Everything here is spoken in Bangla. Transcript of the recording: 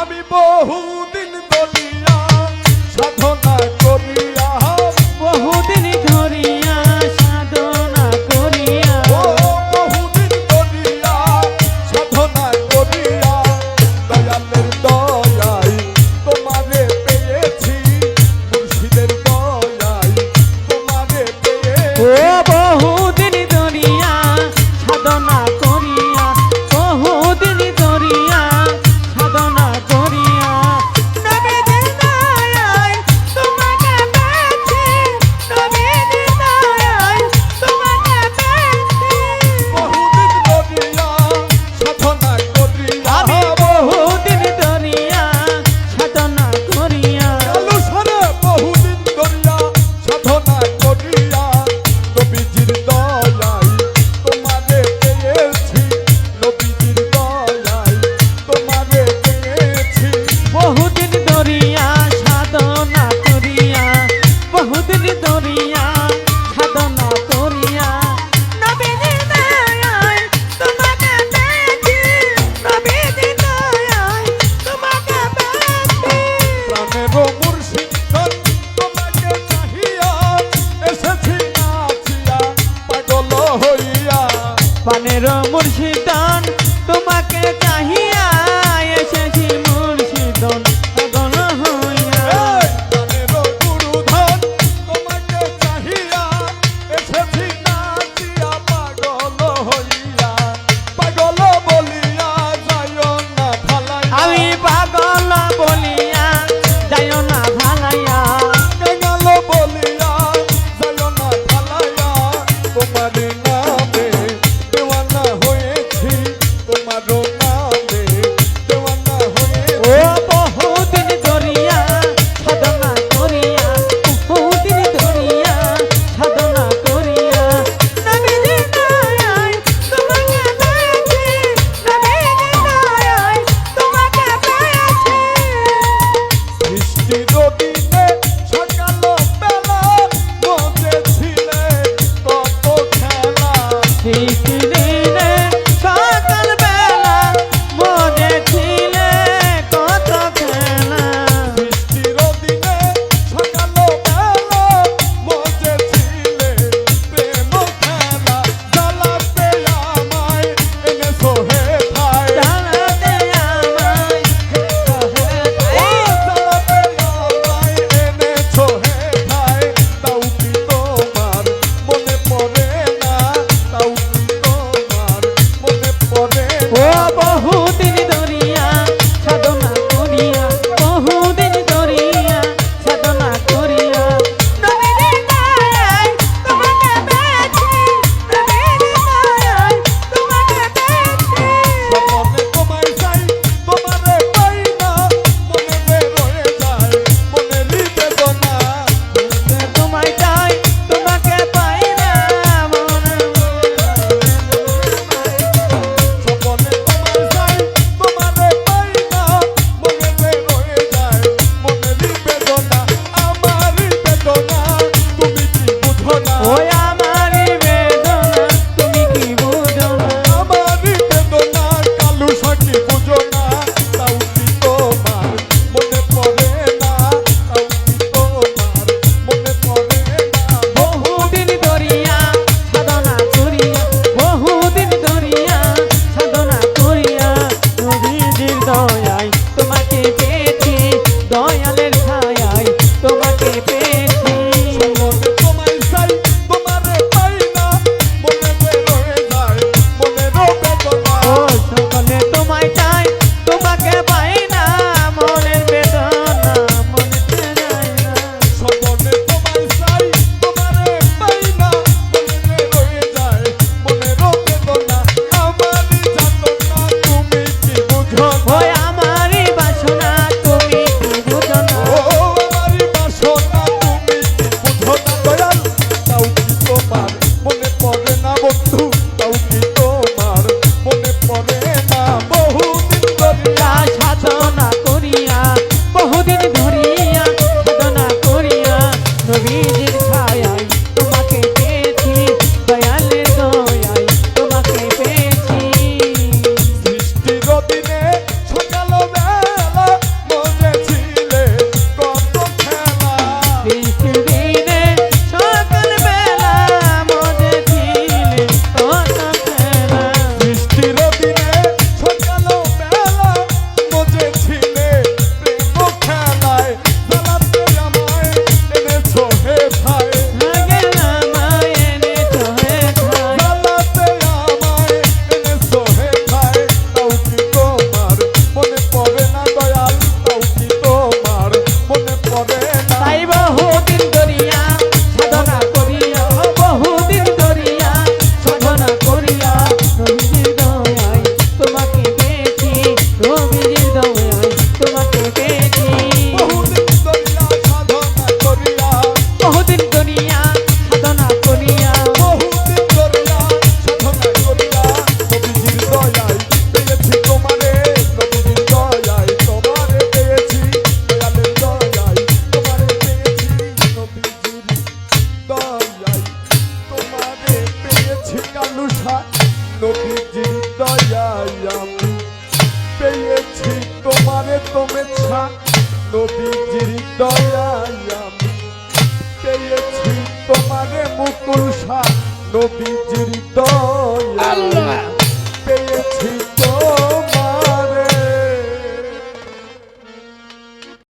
আমি বহুদিন দলিয়া সাধনা করিয়া মুর্শিদন তোমাকে চাহিয়া এসেছি। মানুষা নবীজির দয়ায় আমি পেয়েছি তোমারে তোমেচ্ছা নবীজির দয়ায় আমি পেয়েছি তোমারে মুকুল শাহ নবীজির দয়ায় আল্লাহ।